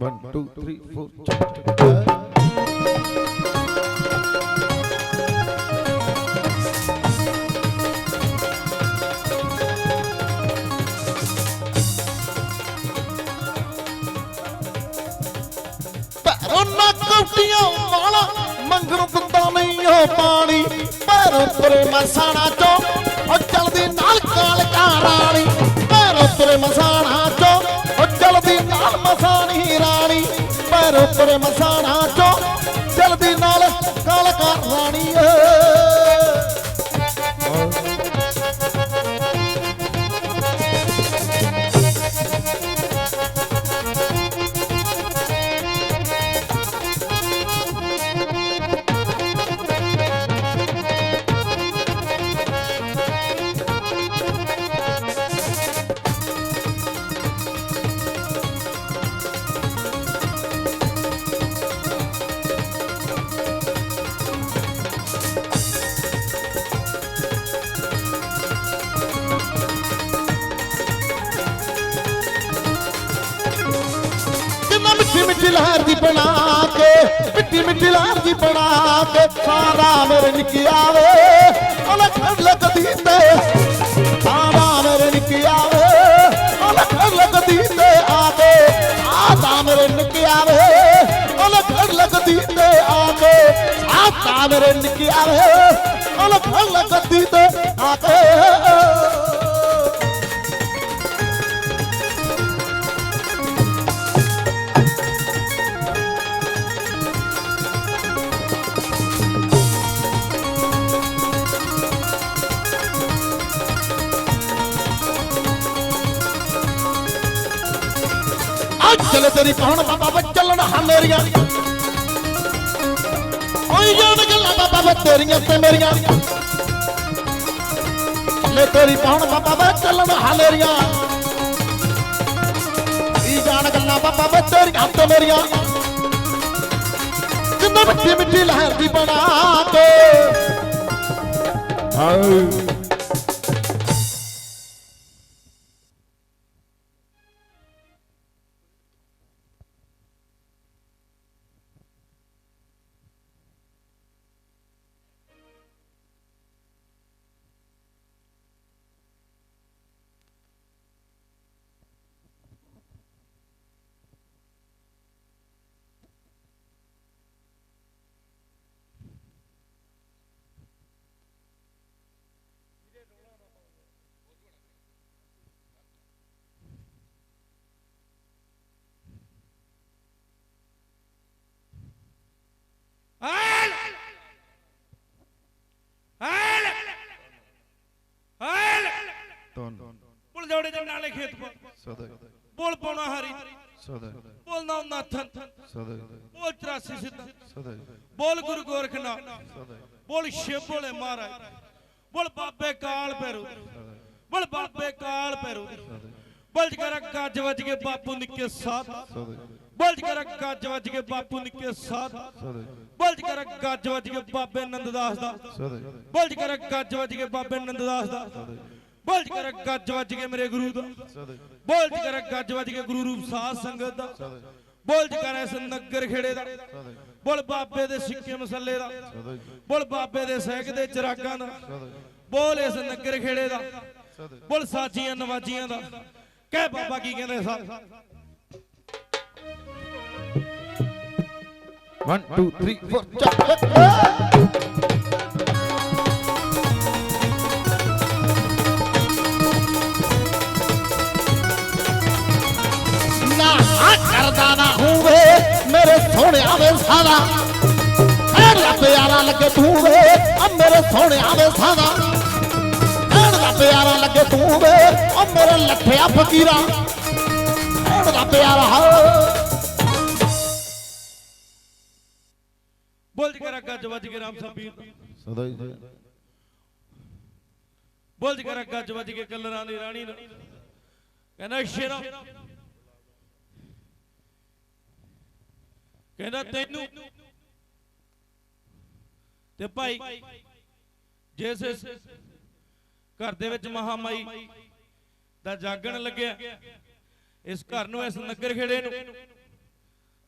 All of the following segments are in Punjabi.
One, two, three, four, ਪੈਰੋਂ ਨਾ ਕੌਟੀਆਂ ਵਾਲਾ ਮੰਗਣ ਦਿੰਦਾ ਨਹੀਂ ਉਹ ਪਾਣੀ। ਪੈਰੋਂ ਤੁਰੇ ਮਸਾਣਾ ਚੋਂ ਪੈਰੋਂ ਮਿੱਠੀ ਮਿੱਠੀ ਲਹਿਰ ਦੀ ਬਣਾ ਕੇ ਸਾਰਾ ਮੇਰੇ ਨਿੱਕੀ ਆਵੇ ਅਲਖ ਲੱਗਦੀ ਤੇ ਸਾਰਾ ਮੇਰੇ ਨਿੱਕੀ ਆਵੇ ਅਲਖ ਲੱਗਦੀ ਤੇ ਆਵੇ ਆਦਾ ਮੇਰੇ ਨਿੱਕੀ ਆਵੇ ਅਲਖ ਲੱਗਦੀ ਤੇ ਆਵੇ ਆਦਾ ਮੇਰੇ ਨਿੱਕੀ ਆਵੇ ਅਲਖ ਲੱਗਦੀ ਤੇਰੀ ਕੌਣ ਬਾਬਾ ਵੇ ਚੱਲਣ ਹਾਂ ਓਏ ਜਾਣ ਗੱਲਾਂ ਬਾਬਾ ਵੇ ਤੇਰੀਆਂ ਤੇ ਮੇਰੀਆਂ। ਲੈ ਤੇਰੀ ਕੌਣ ਬਾਬਾ ਵੇ ਚੱਲਣ ਹਾਂ ਮੇਰੀਆਂ। ਜਾਣ ਗੱਲਾਂ ਬਾਬਾ ਵੇ ਤੇਰੀਆਂ ਤੇ ਮੇਰੀਆਂ। ਜਿੰਨਾ ਮਿੱਠੀ ਮਿੱਠੀ ਲਹਿਰ ਦੀ ਬਣਾ ਕੇ ਹਾਏ। ਜੋੜੇ ਦੇ ਨਾਲੇ ਖੇਤ ਪਾ Sada. ਬੋਲ ਪਾਉਣਾ ਹਰੀ Sada. ਬੋਲ ਨਾ ਨਾਥਨ Sada. ਬੋਲ 84 ਸਿੱਧਾ Sada. ਬੋਲ ਗੁਰੂ ਗੋਰਖਨਾਥ Sada. ਬੋਲ ਸ਼ਿਵ ਭੋਲੇ ਮਹਾਰਾਜ ਬੋਲ ਬਾਬੇ ਕਾਲ ਭੈਰੂ ਬੋਲ ਬਾਬੇ ਕਾਲ ਭੈਰੂ ਬੋਲ ਜਗਰਾ ਗੱਜ ਵੱਜ ਕੇ ਬਾਪੂ ਨਿੱਕੇ ਸਾਥ. ਬੋਲ ਜਗਰਾ ਗੱਜ ਵੱਜ ਕੇ ਬਾਪੂ ਨਿੱਕੇ ਸਾਥ. ਬੋਲ ਜਗਰਾ ਗੱਜ ਵੱਜ ਕੇ ਬਾਬੇ ਨੰਦਦਾਸ ਦਾ. ਬੋਲ ਕਰ ਗੱਜ ਵੱਜ ਕੇ ਬਾਬੇ ਨੰਦਦਾਸ ਦਾ ਬੋਲ ਕਰ ਗੱਜ ਵੱਜ ਕੇ ਮੇਰੇ ਗੁਰੂ ਦਾ। ਬੋਲ ਕਰ ਗੱਜ ਵੱਜ ਕੇ ਗੁਰੂ ਰੂਪ ਸਾਧ ਸੰਗਤ ਦਾ। ਬੋਲ ਕਰ ਇਸ ਨਗਰ ਖੇੜੇ ਦਾ। ਬੋਲ ਬਾਬੇ ਦੇ ਸਿੱਕੇ ਮਸੱਲੇ ਦਾ। ਬੋਲ ਬਾਬੇ ਦੇ ਸਹਿਕ ਦੇ ਚਰਾਗਾਂ ਦਾ। ਬੋਲ ਇਸ ਨਗਰ ਖੇੜੇ ਦਾ। ਬੋਲ ਸਾਜੀਆਂ ਨਵਾਜੀਆਂ ਦਾ। ਕਹਿ ਬਾਬਾ ਕੀ ਕਹਿੰਦੇ ਸਾ? One, two, three, four. ਨਾ ਕਰਦਾ ਨਾ ਹੋਵੇ ਮੇਰੇ ਸੋਹਣਿਆ ਵੇ ਸਾਦਾ ਐਨ ਦਾ ਪਿਆਰਾ ਲੱਗੇ ਤੂੰ ਵੇ ਆ ਮੇਰੇ ਸੋਹਣਿਆ ਵੇ ਸਾਦਾ ਐਨ ਦਾ ਪਿਆਰਾ ਲੱਗੇ ਤੂੰ ਵੇ ਆ ਮੇਰੇ ਲੱਠਿਆ ਫਕੀਰਾ। ਐਨ ਦਾ ਪਿਆਰਾ ਹੋ। ਬੋਲ ਕਰ ਗੱਜ ਵੱਜ ਕੇ ਰਾਮ ਸਾਹਿਬ Sada. Sada. ਬੋਲ ਕਰ ਗੱਜ ਵੱਜ ਕੇ ਕਲਰਾਂ ਦੀ ਰਾਣੀ ਕਹਿੰਦਾ ਸ਼ੇਰਾ ਕਹਿੰਦਾ ਤੈਨੂੰ। ਤੇ ਭਾਈ ਜਿਸ ਘਰ ਦੇ ਵਿੱਚ ਮਹਾਮਾਈ ਦਾ ਜਾਗਣ ਲੱਗਿਆ ਇਸ ਘਰ ਨੂੰ ਇਸ ਨਗਰ ਖੇੜੇ ਨੂੰ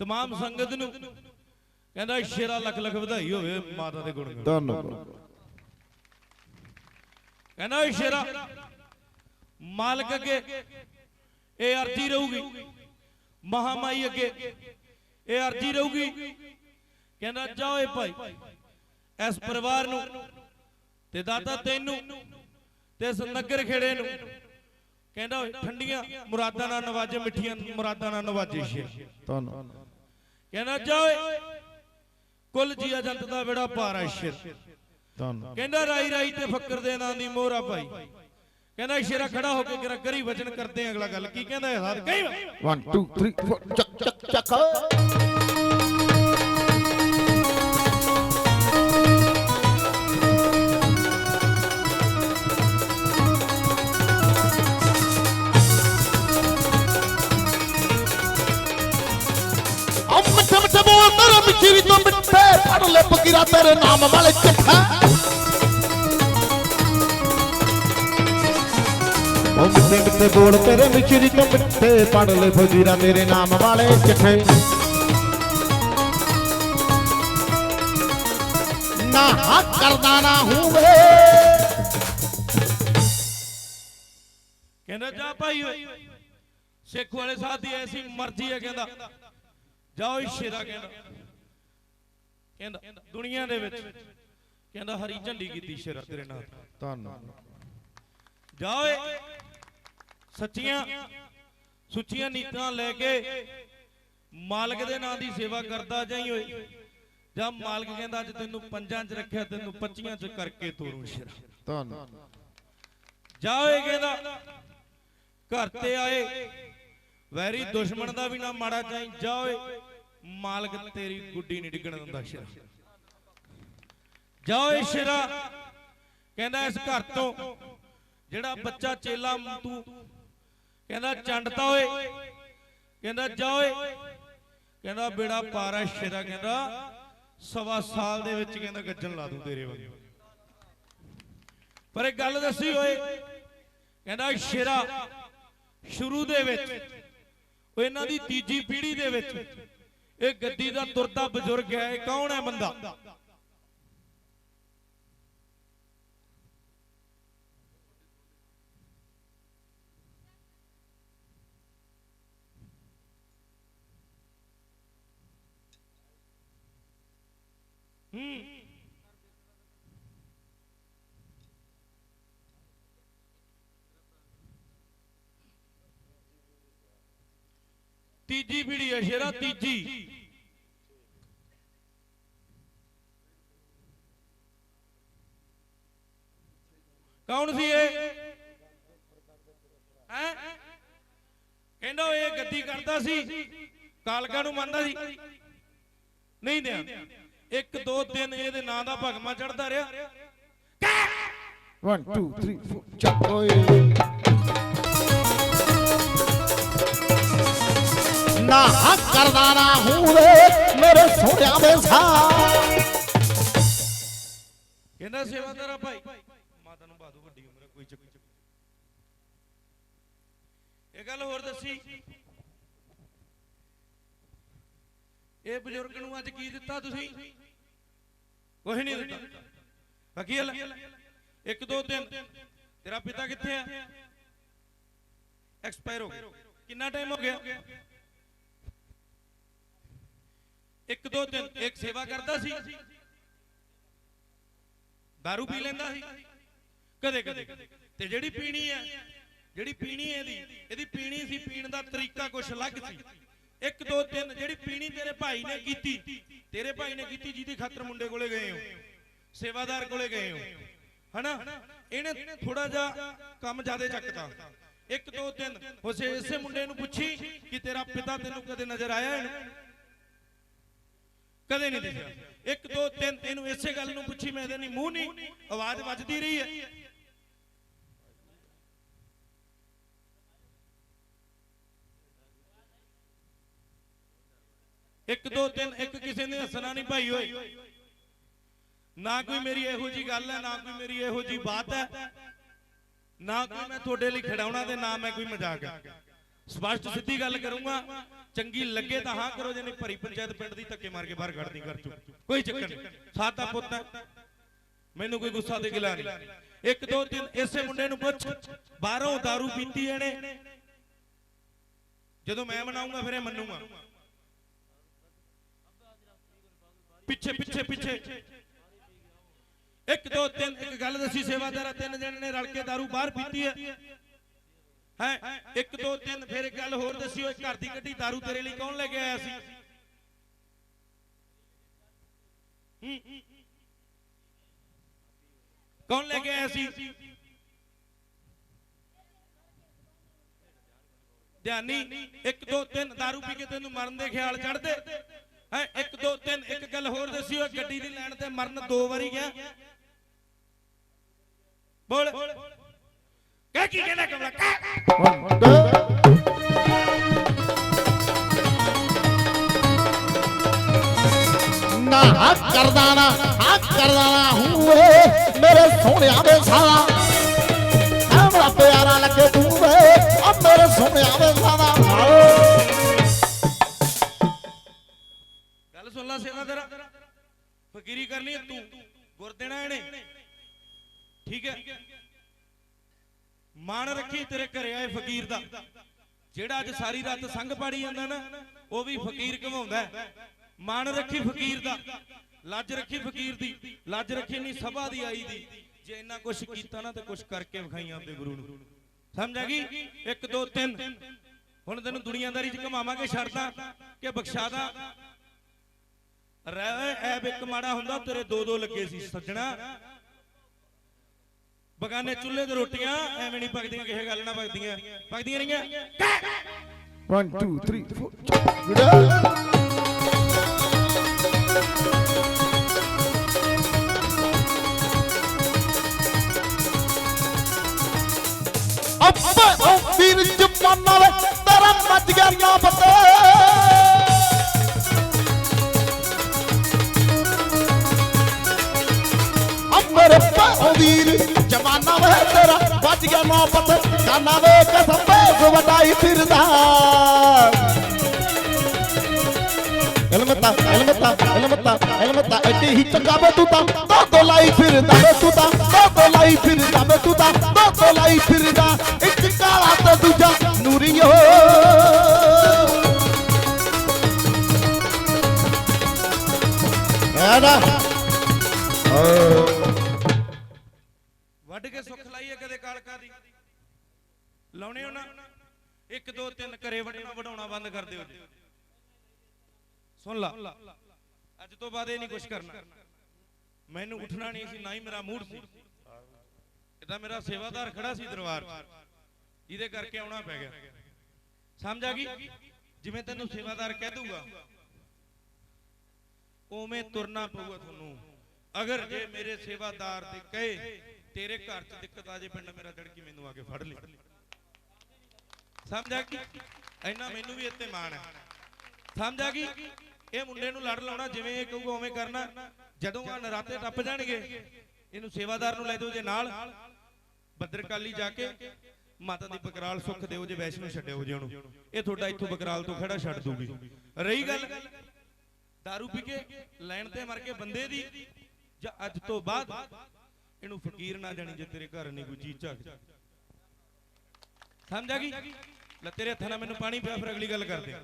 ਤਮਾਮ ਸੰਗਤ ਨੂੰ ਕਹਿੰਦਾ ਸ਼ੇਰਾ ਲੱਖ ਲੱਖ ਵਧਾਈ ਹੋਵੇ ਮਾਤਾ ਦੇ ਗੁਣ ਧੰਨਵਾਦ। ਕਹਿੰਦਾ ਸ਼ੇਰਾ ਮਾਲਕ ਅੱਗੇ ਇਹ ਅਰਜੀ ਰਹੂਗੀ ਮਹਾਮਾਈ ਅੱਗੇ ਇਹ ਅਰਜੀ ਰਹੂਗੀ। ਕਹਿੰਦਾ ਜਾ ਓਏ ਭਾਈ। ਇਸ ਪਰਿਵਾਰ ਨੂੰ ਤੇ ਦਾਤਾ ਤੈਨੂੰ ਤੇ ਇਸ ਨਗਰ ਖੇੜੇ ਨੂੰ। ਕਹਿੰਦਾ ਓਏ ਠੰਡੀਆਂ ਮੁਰਾਦਾਂ ਨਾਲ ਨਵਾਜੇ ਮਿੱਠੀਆਂ ਮੁਰਾਦਾਂ ਨਾਲ ਨਵਾਜੇ ਸ਼ੇਰ। ਧੰਨਵਾਦ। ਕਹਿੰਦਾ ਜਾ ਓਏ ਕੁੱਲ ਜੀਆ ਜੰਤ ਦਾ ਬੇੜਾ ਪਾਰਾ ਸ਼ੇਰ। ਧੰਨਵਾਦ। ਕਹਿੰਦਾ ਰਾਈ ਰਾਈ ਤੇ ਫੱਕਰ ਦੇ ਨਾਂ ਦੀ ਮੋਹਰਾ ਭਾਈ। ਕਹਿੰਦਾ ਸ਼ੇਰਾ ਖੜਾ ਹੋ ਕੇ ਕਿਰਾ ਕਰੀ ਵਚਨ ਕਰਦੇ ਆ, ਅਗਲਾ ਗੱਲ ਕੀ ਕਹਿੰਦਾ ਇਹ ਸਾਧ ਕਹੀ 1 2 3 4 ਚੱਕ ਚੱਕ ਚੱਕ। ਆ ਮਿੱਠੇ ਮਿੱਠੇ ਬੋਲ ਤੇਰੇ ਮਿੱਠੀ ਤੋਂ ਮਿੱਠੇ ਫੜ ਲੈ, ਫਕੀਰਾ ਤੇਰੇ ਨਾਮ ਵਾਲੇ ਚਿੱਠਾ ਮਿੱਠੇ ਮਿੱਠੇ ਬੋਲ ਤੇਰੇ ਮਿੱਠੀ ਤੋਂ ਮਿੱਠੇ ਪੜ ਲੈ ਫਕੀਰਾ ਮੇਰੇ ਨਾਮ ਵਾਲੇ ਚਿੱਠੇ। ਨਾ ਹੱਕ ਕਰਦਾ ਨਾ ਹੋਵੇ ਕਹਿੰਦਾ ਜਾ ਭਾਈ ਸਿੱਖ ਵਾਲੇ ਸਾਧ ਦੀ ਐਸੀ ਮਰਜ਼ੀ ਹੈ ਕਹਿੰਦਾ। ਜਾਓ ਸ਼ੇਰਾ ਕਹਿੰਦਾ। ਕਹਿੰਦਾ ਦੁਨੀਆ ਦੇ ਵਿੱਚ ਕਹਿੰਦਾ ਹਰੀ ਝੰਡੀ ਕੀਤੀ ਸ਼ੇਰਾ ਤੇਰੇ ਨਾਲ। ਧੰਨਵਾਦ। ਜਾ ਓਏ ਸੱਚੀਆਂ ਸੁੱਚੀਆਂ ਨੀਤਾਂ ਲੈ ਕੇ ਮਾਲਕ ਦੇ ਨਾਂ ਦੀ ਸੇਵਾ ਕਰਦਾ ਜਾਈ ਓਏ। ਜਾਂ ਮਾਲਕ ਕਹਿੰਦਾ ਅੱਜ ਤੈਨੂੰ ਪੰਜਾਂ 'ਚ ਰੱਖਿਆ ਤੈਨੂੰ ਪੱਚੀਆਂ 'ਚ ਕਰਕੇ ਤੋਰੂ ਸ਼ੇਰਾ। ਧੰਨਵਾਦ। ਜਾ ਓਏ ਕਹਿੰਦਾ ਘਰ ਤੇ ਆਏ ਵੈਰੀ ਦੁਸ਼ਮਣ ਦਾ ਵੀ ਨਾ ਮਾੜਾ ਚਾਹੀਂ ਜਾ ਓਏ ਮਾਲਕ ਤੇਰੀ ਗੁੱਡੀ ਨਹੀਂ ਡਿੱਗਣ ਦਿੰਦਾ ਸ਼ੇਰਾ। ਜਾ ਓਏ ਸ਼ੇਰਾ ਕਹਿੰਦਾ ਇਸ ਘਰ ਤੋਂ ਜਿਹੜਾ ਬੱਚਾ ਚੇਲਾ ਤੂੰ ਕਹਿੰਦਾ ਚੰਡਤਾ ਓਏ। ਕਹਿੰਦਾ ਜਾ ਓਏ। ਕਹਿੰਦਾ ਬੇੜਾ ਪਾਰਾ ਸ਼ੇਰਾ ਕਹਿੰਦਾ, ਸਵਾ ਸਾਲ ਦੇ ਵਿੱਚ ਕਹਿੰਦਾ ਗੱਜਣ ਲਾ ਦੂੰ ਤੇਰੇ ਵਾਂਗੂ। ਪਰ ਇੱਕ ਗੱਲ ਦੱਸੀ ਓਏ, ਕਹਿੰਦਾ ਸ਼ੇਰਾ ਸ਼ੁਰੂ ਦੇ ਵਿੱਚ, ਉਹ ਇਹਨਾਂ ਦੀ ਤੀਜੀ ਪੀੜ੍ਹੀ ਦੇ ਵਿੱਚ, ਇਹ ਗੱਦੀ ਦਾ ਤੁਰਦਾ ਬਜ਼ੁਰਗ ਹੈ, ਇਹ ਕੌਣ ਹੈ ਬੰਦਾ? ਹੂੰ ਤੀਜੀ ਪੀੜ੍ਹੀ ਹੈ, ਸ਼ੇਰਾ ਤੀਜੀ। ਕੌਣ ਸੀ ਇਹ? ਹੈ? ਕਹਿੰਦਾ ਇਹ ਗੱਦੀ ਕਰਦਾ ਸੀ, ਕਾਲਕਾ ਨੂੰ ਮੰਨਦਾ ਸੀ। ਨਹੀਂ ਦਿਆਂ। ਇੱਕ ਦੋ ਦਿਨ ਇਹਦੇ ਨਾਂ ਦਾ ਭਗਮਾ ਚੜਦਾ ਰਿਹਾ। 1 2 3 4 ਚੱਕ ਓਏ। ਨਾ ਹੱਕ ਕਰਦਾ ਨਾ ਹੋਵੇ ਮੇਰੇ ਸੋਹਣਿਆ ਦੇ ਸਾਹ। ਕਹਿੰਦਾ ਸੇਵਾਦਾਰਾ ਭਾਈ। ਮਾਤਾ ਨੂੰ ਬਾਦੂ ਵੱਡੀ ਉਮਰ ਹੈ, ਕੋਈ ਚੱਕਰ। ਇਹ ਗੱਲ ਹੋਰ ਦੱਸੀ। ਇਹ ਬਜ਼ੁਰਗ ਨੂੰ ਅੱਜ ਕੀ ਦਿੱਤਾ ਤੁਸੀਂ? ਕੁਝ ਨਹੀਂ ਦਿੱਤਾ। ਵਕੀਲ ਇੱਕ ਦੋ ਦਿਨ ਤੇਰਾ ਪਿਤਾ ਕਿੱਥੇ ਹੈ ਐਕਸਪਾਇਰ ਹੋ ਗਿਆ। ਕਿੰਨਾ ਟਾਈਮ ਹੋ ਗਿਆ? ਇੱਕ ਦੋ ਦਿਨ ਇੱਕ ਸੇਵਾ ਕਰਦਾ ਸੀ। दारू ਪੀ ਲੈਂਦਾ ਸੀ। ਕਦੇ ਕਦੇ। ਤੇ ਜਿਹੜੀ ਪੀਣੀ ਹੈ ਜਿਹੜੀ ਪੀਣੀ ਇਹਦੀ ਇਹਦੀ ਪੀਣੀ ਸੀ ਪੀਣ ਦਾ ਤਰੀਕਾ ਕੁਛ ਅਲੱਗ ਸੀ। ਇੱਕ ਦੋ ਤਿੰਨ ਜਿਹੜੀ ਪੀਣੀ ਤੇਰੇ ਭਾਈ ਨੇ ਕੀਤੀ, ਤੇਰੇ ਭਾਈ ਨੇ ਕੀਤੀ ਜਿਹਦੀ ਖਾਤਰ ਮੁੰਡੇ ਕੋਲੇ ਗਏ ਹੋ, ਸੇਵਾਦਾਰ ਕੋਲੇ ਗਏ ਹੋ, ਹਨਾ? ਇਹਨੇ ਥੋੜਾ ਜਿਹਾ ਕੰਮ ਜ਼ਿਆਦਾ ਚੱਕਤਾ। ਇੱਕ ਦੋ ਤਿੰਨ ਉਸੇ ਇਸੇ ਮੁੰਡੇ ਨੂੰ ਪੁੱਛੀ ਕਿ ਤੇਰਾ ਪਿਤਾ ਤੈਨੂੰ ਕਦੇ ਨਜ਼ਰ ਆਇਆ ਇਹਨੂੰ? ਕਦੇ ਨਹੀਂ ਦਿਖਿਆ। ਇੱਕ ਦੋ ਤਿੰਨ, ਇਹਨੂੰ ਇਸੇ ਗੱਲ ਨੂੰ ਪੁੱਛੀ, ਮੈਂ ਇਹਦੇ ਨਹੀਂ ਮੂੰਹ ਨਹੀਂ, ਆਵਾਜ਼ ਵੱਜਦੀ ਰਹੀ ਹੈ। ਇੱਕ ਦੋ ਤਿੰਨ, ਇੱਕ ਕਿਸੇ ਨੇ ਹੱਸਣਾ ਨਹੀਂ ਭਾਈ ਓਏ। ਨਾ ਕੋਈ ਮੇਰੀ ਇਹੋ ਜੀ ਗੱਲ ਹੈ, ਨਾ ਕੋਈ ਮੇਰੀ ਇਹੋ ਜੀ ਬਾਤ ਹੈ। ਨਾ ਕੋਈ ਮੈਂ ਤੁਹਾਡੇ ਲਈ ਖੜਾਉਣਾ ਤੇ ਨਾ ਮੈਂ ਕੋਈ ਮਜ਼ਾਕ ਹੈ। ਸਪਸ਼ਟ ਸਿੱਧੀ ਗੱਲ ਕਰੂੰਗਾ, ਚੰਗੀ ਲੱਗੇ ਤਾਂ ਹਾਂ ਕਰੋ ਜਿਹਨੇ ਭਰੀ ਪੰਚਾਇਤ ਪਿੰਡ ਦੀ ਧੱਕੇ ਮਾਰ ਕੇ ਬਾਹਰ ਕੱਢਦੀ ਕਰ ਚੁੱਕ ਕੋਈ ਚੱਕਰ ਨਹੀਂ। ਸਾਤਾ ਪੁੱਤ ਹੈ। ਮੈਨੂੰ ਕੋਈ ਗੁੱਸਾ ਦੇ ਗਿਲਾ ਨਹੀਂ। ਇੱਕ ਦੋ ਤਿੰਨ, ਇਸੇ ਮੁੰਡੇ ਨੂੰ ਪੁੱਛ। ਬਾਹਰੋਂ दारू ਪੀਤੀ ਇਹਨੇ। ਜਦੋਂ ਮੈਂ ਮਨਾਉਂਗਾ, ਫਿਰ ਇਹ ਮੰਨੂਗਾ। ਪਿੱਛੇ ਪਿੱਛੇ ਪਿੱਛੇ ਇੱਕ ਦੋ ਤਿੰਨ ਇੱਕ ਗੱਲ ਦੱਸੀ ਸੇਵਾਦਾਰਾ ਤਿੰਨ ਜਣੇ ਨੇ ਰਲ ਕੇ दारू ਬਾਹਰ ਪੀਤੀ ਹੈ ਹੈ ਇੱਕ ਦੋ ਤਿੰਨ ਫਿਰ ਇੱਕ ਗੱਲ ਹੋਰ ਦੱਸੀ ਓਏ ਘਰ ਦੀ ਗੱਡੀ दारू ਤੇਰੇ ਲਈ ਕੌਣ ਲੈ ਕੇ ਆਇਆ ਸੀ ਹੂੰ। ਕੌਣ ਲੈ ਕੇ ਆਇਆ ਸੀ ਧਿਆਨੀ ਇੱਕ ਦੋ ਤਿੰਨ दारू ਪੀ ਕੇ ਤੈਨੂੰ ਮਰਨ ਦੇ ਖਿਆਲ ਚੜਦੇ ਹੈ, ਇੱਕ ਦੋ ਤਿੰਨ, ਇੱਕ ਗੱਲ ਹੋਰ ਦੱਸੀ ਓਏ ਗੱਡੀ ਦੀ ਲੈਣ ਤੇ ਮਰਨ ਦੋ ਵਾਰੀ ਗਿਆ। ਬੋਲ। ਕਹਿ ਕੀ ਕਹਿੰਦਾ ਕਮਲਾ? ਕਹਿ। ਨਾ ਹੱਕ ਕਰਦਾ ਨਾ ਹੱਕ ਕਰਦਾ ਨਾ ਹੂੰ ਵੇ ਮੇਰੇ ਸੋਹਣਿਆ ਵੇ ਸਾਲਾ ਫਕੀਰੀ ਕਰਨੀ ਹੈ ਤੂੰ ਗੁਰ ਦੇਣਾ ਇਹਨੇ ਠੀਕ ਹੈ ਮਾਣ ਰੱਖੀ ਤੇਰੇ ਘਰੇ ਆਏ ਫਕੀਰ ਦਾ ਜਿਹੜਾ ਅੱਜ ਸਾਰੀ ਰਾਤ ਸੰਗ ਪਾੜੀ ਜਾਂਦਾ ਨਾ ਉਹ ਵੀ ਫਕੀਰ ਕਮਾਉਂਦਾ ਮਾਣ ਰੱਖੀ ਫਕੀਰ ਦਾ ਲੱਜ ਰੱਖੀ ਫਕੀਰ ਦੀ ਲੱਜ ਰੱਖੀ ਨਹੀਂ ਸਭਾ ਦੀ ਆਈ ਦੀ ਜੇ ਇੰਨਾ ਕੁਛ ਕੀਤਾ ਨਾ ਤੇ ਕੁਛ ਕਰਕੇ ਵਿਖਾਈ ਆਪਦੇ ਗੁਰੂ ਨੂੰ ਸਮਝ ਆ ਗਈ 1 2 3 ਹੁਣ ਤੈਨੂੰ ਦੁਨੀਆਦਾਰੀ 'ਚ ਘਮਾਵਾਂਗੇ ਛੱਡਦਾ ਕਿ ਬਖਸ਼ਾਦਾ ਰਹਿ ਐਬ ਇੱਕ ਮਾੜਾ ਹੁੰਦਾ ਤੇਰੇ ਦੋ ਦੋ ਲੱਗੇ ਸੀ ਸੱਜਣਾ ਬਗਾਨੇ ਚੁੱਲ੍ਹੇ ਤੇ ਰੋਟੀਆਂ ਐਵੇਂ ਨਹੀਂ ਪਕਦੀਆਂ ਕਿਸੇ ਗੱਲ ਨਾਲ ਪਕਦੀਆਂ ਪਕਦੀਆਂ ਰਹੀਆਂ 1 2 3 4 ਅੱਬੇ ਉਹ ਵੀਰ ਜਮਾਨਾ ਵੇ ਤੇਰਾ ਮੱਚ ਗਿਆ ਨਾ ਪਤੇ ਤੇਰਾ ਵੱਜ ਗਿਆ ਨਾ ਪਤੇ ਕਾਨਾ ਵੇ ਕਸਮ ਵੇ ਵਟਾਈ ਫਿਰਦਾ ਇਲਮਤਾ ਇਲਮਤਾ ਇਲਮਤਾ ਇਲਮਤਾ ਐਡੀ ਹੀ ਚੰਗਾ ਵੇ ਤੂੰ ਤਾਂ ਦੋ ਦੋ ਲਾਈ ਫਿਰਦਾ ਵੇ ਤੂੰ ਤਾਂ ਦੋ ਦੋ ਲਾਈ ਫਿਰਦਾ ਵੇ ਤੂੰ ਤਾਂ ਦੋ ਦੋ ਲਾਈ ਫਿਰਦਾ ਇੱਕ ਲਾਉਣੇ ਹੋ ਨਾ? ਇੱਕ, ਦੋ, ਤਿੰਨ ਘਰੇ ਵੱਢਣਾ, ਵਢਾਉਣਾ ਬੰਦ ਕਰ ਦਿਓ ਜੀ। ਸੁਣ ਲਾ। ਅੱਜ ਤੋਂ ਬਾਅਦ ਇਹ ਨਹੀਂ ਕੁਝ ਕਰਨਾ। ਮੈਨੂੰ ਉੱਠਣਾ ਨਹੀਂ ਸੀ, ਨਾ ਹੀ ਮੇਰਾ ਮੂਡ ਸੀ। ਇਹ ਮੇਰਾ ਸੇਵਾਦਾਰ ਖੜਾ ਸੀ ਦਰਬਾਰ 'ਚ। ਜਿਹਦੇ ਕਰਕੇ ਆਉਣਾ ਪੈ ਗਿਆ। ਸਮਝ ਆ ਗਈ? ਜਿਵੇਂ ਤੈਨੂੰ ਸੇਵਾਦਾਰ ਕਹਿ ਦੂਗਾ ਉਵੇਂ ਤੁਰਨਾ ਪਊਗਾ ਤੁਹਾਨੂੰ। ਅਗਰ ਜੇ ਮੇਰੇ ਸੇਵਾਦਾਰ ਦੇ ਕਹੇ, ਤੇਰੇ ਘਰ 'ਚ ਦਿੱਕਤ ਆ ਜੇ, ਪਿੰਡ ਮੇਰਾ ਡੜਕੀ ਮੈਨੂੰ ਆ ਕੇ ਫੜ ਲਈ ਸਮਝ ਆ ਗਈ? ਇੰਨਾ ਮੈਨੂੰ ਵੀ ਇੱਥੇ ਮਾਣ ਹੈ। ਸਮਝ ਆ ਗਈ? ਇਹ ਮੁੰਡੇ ਨੂੰ ਲੜ ਲਾਉਣਾ ਜਿਵੇਂ ਇਹ ਕਹੂਗਾ ਉਵੇਂ ਕਰਨਾ। ਜਦੋਂ ਆ ਨਰਾਤੇ ਟੱਪ ਜਾਣਗੇ, ਇਹਨੂੰ ਸੇਵਾਦਾਰ ਨੂੰ ਲੈ ਜਾਓ ਜੇ ਨਾਲ। ਬੱਦਰਕਾਲੀ ਜਾ ਕੇ ਮਾਤਾ ਦੀ ਬਕਰਾਲ ਸੁੱਖ ਦਿਓ ਜੇ ਵੈਸ਼ਨੂ ਛੱਡਿਓ ਜੇ ਉਹਨੂੰ। ਇਹ ਤੁਹਾਡਾ ਇੱਥੋਂ ਬਕਰਾਲ ਤੋਂ ਖੜਾ ਛੱਡ ਦੂਗੀ। ਰਹੀ ਗੱਲ? दारू ਪੀ ਕੇ ਲੈਣ ਤੇ ਮਰ ਕੇ ਬੰਦੇ ਦੀ ਜਾਂ ਅੱਜ ਤੋਂ ਬਾਅਦ ਇਹਨੂੰ ਫਕੀਰ ਨਾ ਜਾਣੀ ਜੇ ਤੇਰੇ ਘਰ ਨਹੀਂ ਕੋਈ ਚੀਜ਼ ਝਾਕ। ਸਮਝ ਆ ਗਈ? ਲੈ ਤੇਰੇ ਹੱਥਾਂ ਨਾਲ ਮੈਨੂੰ ਪਾਣੀ ਪਿਆ ਫਿਰ ਅਗਲੀ ਗੱਲ ਕਰਦੇ।